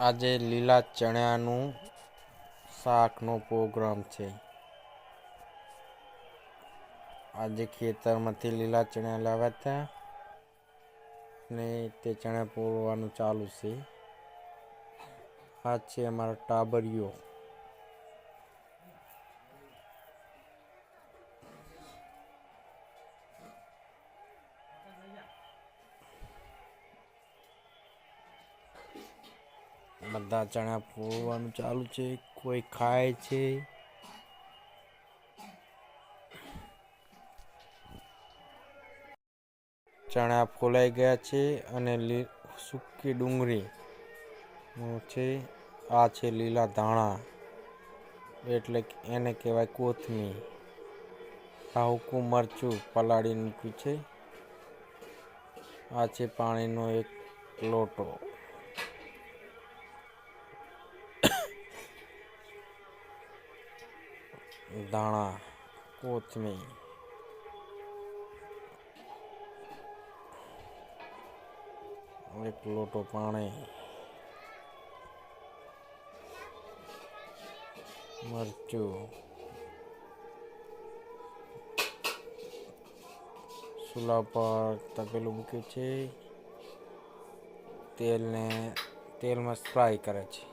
આજે લીલા ચણાનું શાકનો પ્રોગ્રામ છે. આજે ખેતરમાંથી લીલા ચણા લાવ્યા હતા ને તે ચણા પોળવાનું ચાલુ છે. આ છે અમારો ટાબરિયો બધા ચણા પોળવાનું ચાલુ છે, કોઈ ખાય છે? ચણા ફોલાઈ ગયા છે અને સૂકી ડુંગળી છે, આ છે લીલા ધાણા. એટલે એને કહેવાય કોથમીર. આ હુકું મરચું પલાળી મૂક્યું છે. આ છે પાણીનો એક લોટો. ધાણા કોથમીર. એક લોટો પાણી. મરચું. ચૂલા પર તપેલું મૂક્યું છે. તેલને, તેલમાં ફ્રાય કરે છે.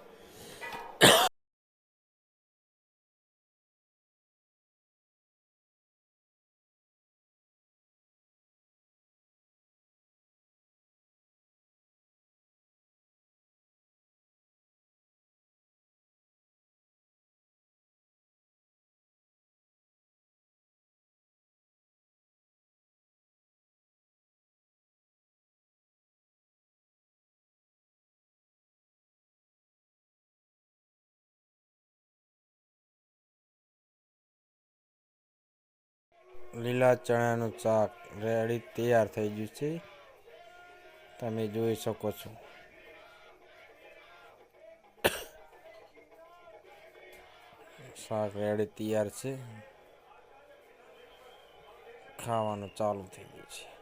લીલા ચણાનું શાક રેડી તૈયાર થઈ ગયું છે. તમે જોઈ શકો છો. શાક રેડી તૈયાર છે. ખાવાનું ચાલુ થઈ ગયું છે.